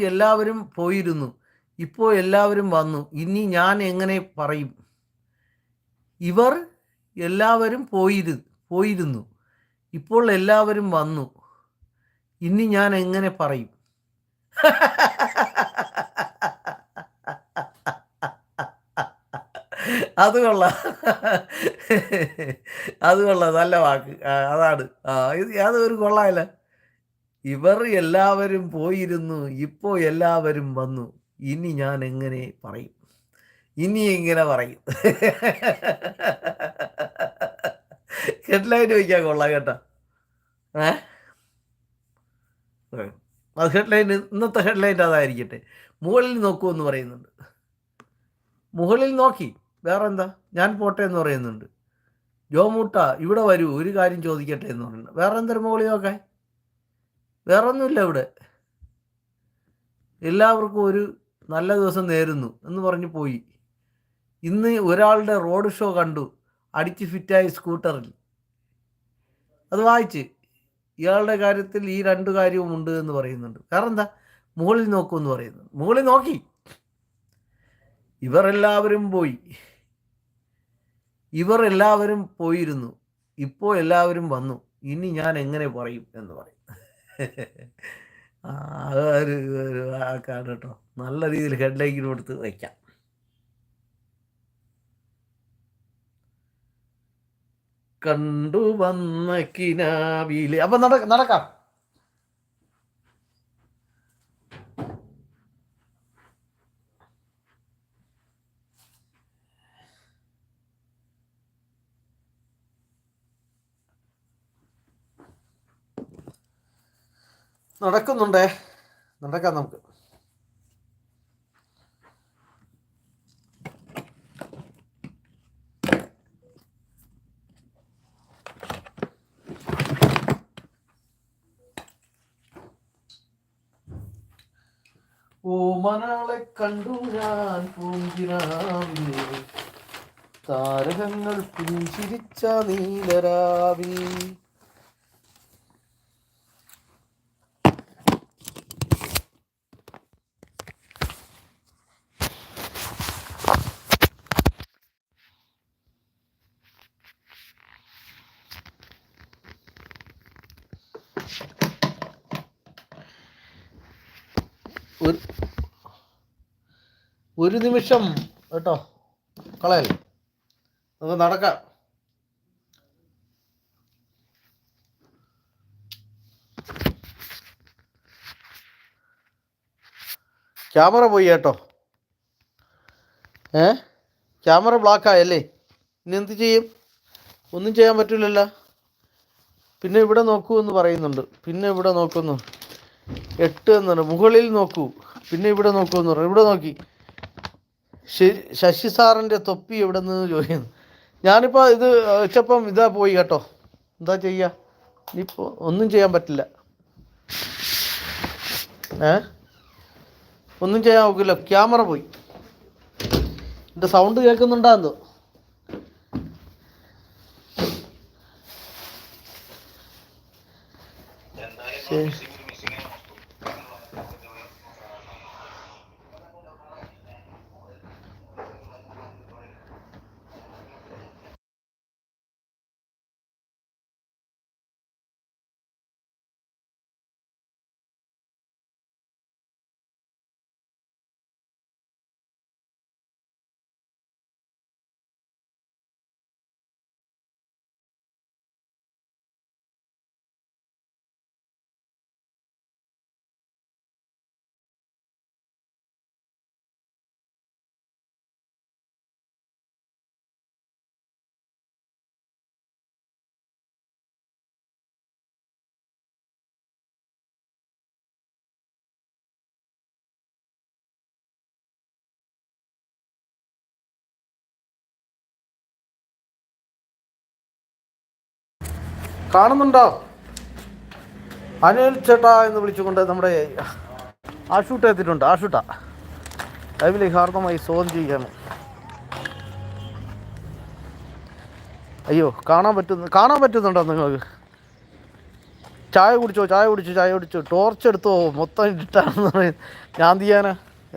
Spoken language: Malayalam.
എല്ലാവരും പോയിരുന്നു. ഇപ്പോൾ എല്ലാവരും വന്നു. ഇനി ഞാൻ എങ്ങനെ പറയും? ഇവർ എല്ലാവരും പോയിരു പോയിരുന്നു. ഇപ്പോൾ എല്ലാവരും വന്നു. ഇനി ഞാൻ എങ്ങനെ പറയും? അത് കൊള്ളാം. അത് കൊള്ളാം. നല്ല വാക്ക്. അതാണ്. ഇത് യാതൊരു കൊള്ളാമല്ല ഇവർ എല്ലാവരും പോയിരുന്നു ഇപ്പോൾ എല്ലാവരും വന്നു. ഇനി ഞാൻ എങ്ങനെ പറയും? ഇനി എങ്ങനെ പറയും? ഹെഡ്ലൈൻ വയ്ക്കാൻ കൊള്ളാം കേട്ടോ. ഏ. അത് ഹെഡ്ലൈൻ ഇന്നത്തെ ഹെഡ്ലൈൻ അതായിരിക്കട്ടെ. മുകളിൽ നോക്കൂ എന്ന് പറയുന്നുണ്ട്. മുകളിൽ നോക്കി. വേറെ എന്താ ഞാൻ പോട്ടെ എന്ന് പറയുന്നുണ്ട്. ജോമൂട്ട ഇവിടെ വരൂ ഒരു കാര്യം ചോദിക്കട്ടെ എന്ന് പറയുന്നുണ്ട്. വേറെ എന്തൊരു മുകളിൽ നോക്കാൻ? വേറെ ഒന്നുമില്ല ഇവിടെ. എല്ലാവർക്കും ഒരു നല്ല ദിവസം നേരുന്നു എന്ന് പറഞ്ഞ് പോയി. ഇന്ന് ഒരാളുടെ റോഡ് ഷോ കണ്ടു. അടിച്ച് ഫിറ്റായി സ്കൂട്ടറിൽ. അത് വായിച്ച്. ഇയാളുടെ കാര്യത്തിൽ ഈ രണ്ട് കാര്യവും ഉണ്ട് എന്ന് പറയുന്നുണ്ട്. കാരണം എന്താ മുകളിൽ നോക്കൂ എന്ന് പറയുന്നു. മുകളിൽ നോക്കി. ഇവർ എല്ലാവരും പോയി. ഇവർ എല്ലാവരും പോയിരുന്നു. ഇപ്പോൾ എല്ലാവരും വന്നു. ഇനി ഞാൻ എങ്ങനെ പറയും എന്ന് പറയും. ഒരു ഒരു വാക്കാണ് കേട്ടോ. നല്ല രീതിയിൽ ഹെഡ്ലൈക്കിന് കൊടുത്ത് വയ്ക്കാം കണ്ടു വന്ന കിനാവിലെ അപ്പം നട നടക്കാം. നടക്കുന്നുണ്ടേ. നടക്കാം നമുക്ക്. ഓമനാളെ കണ്ടു ഞാൻ പൂങ്കിനാവിൽ താരകങ്ങൾ പുഞ്ചിരിച്ച നീലരാവിൽ. ഒരു ഒരു നിമിഷം കേട്ടോ. കളയൽ. നമുക്ക് നടക്കാം. ക്യാമറ പോയി കേട്ടോ. ഏ? ക്യാമറ ബ്ലാക്കായല്ലേ? ഇനി എന്ത് ചെയ്യും? ഒന്നും ചെയ്യാൻ പറ്റില്ലല്ലോ. പിന്നെ ഇവിടെ നോക്കൂ എന്ന് പറയുന്നുണ്ട്. പിന്നെ ഇവിടെ നോക്കുന്നു. എട്ട് എന്ന് പറഞ്ഞു മുകളിൽ നോക്കൂ. പിന്നെ ഇവിടെ നോക്കൂ എന്ന് പറഞ്ഞു. ഇവിടെ നോക്കി. ശശി സാറിന്റെ തൊപ്പി എവിടെ നിന്ന് ചോദിക്കുന്നു ഞാനിപ്പോൾ ഇത് വെച്ചപ്പം ഇതാ പോയി കേട്ടോ. എന്താ ചെയ്യുക ഇനിയിപ്പോൾ ഒന്നും ചെയ്യാൻ പറ്റില്ല. ഏ? ഒന്നും ചെയ്യാൻ നോക്കില്ല. ക്യാമറ പോയി. എന്റെ സൗണ്ട് കേൾക്കുന്നുണ്ടാന്തോ ശരി. കാണുന്നുണ്ടോ? അനിൽ ചേട്ടാ എന്ന് വിളിച്ചുകൊണ്ട് നമ്മുടെ ആഷൂട്ട എത്തിയിട്ടുണ്ട്. ആഷൂട്ട ലൈവിലെ ഹാർദമായി സ്വാഗതം ചെയ്യുകയാണ്. അയ്യോ കാണാൻ പറ്റുന്നു കാണാൻ പറ്റുന്നുണ്ടോ നിങ്ങൾക്ക്? ചായ കുടിച്ചോ? ചായ കുടിച്ചോ ചായ കുടിച്ചോ ടോർച്ച് എടുത്തോ? മൊത്തം ഇട്ടാണെന്ന് പറയുന്നത്. ഞാൻ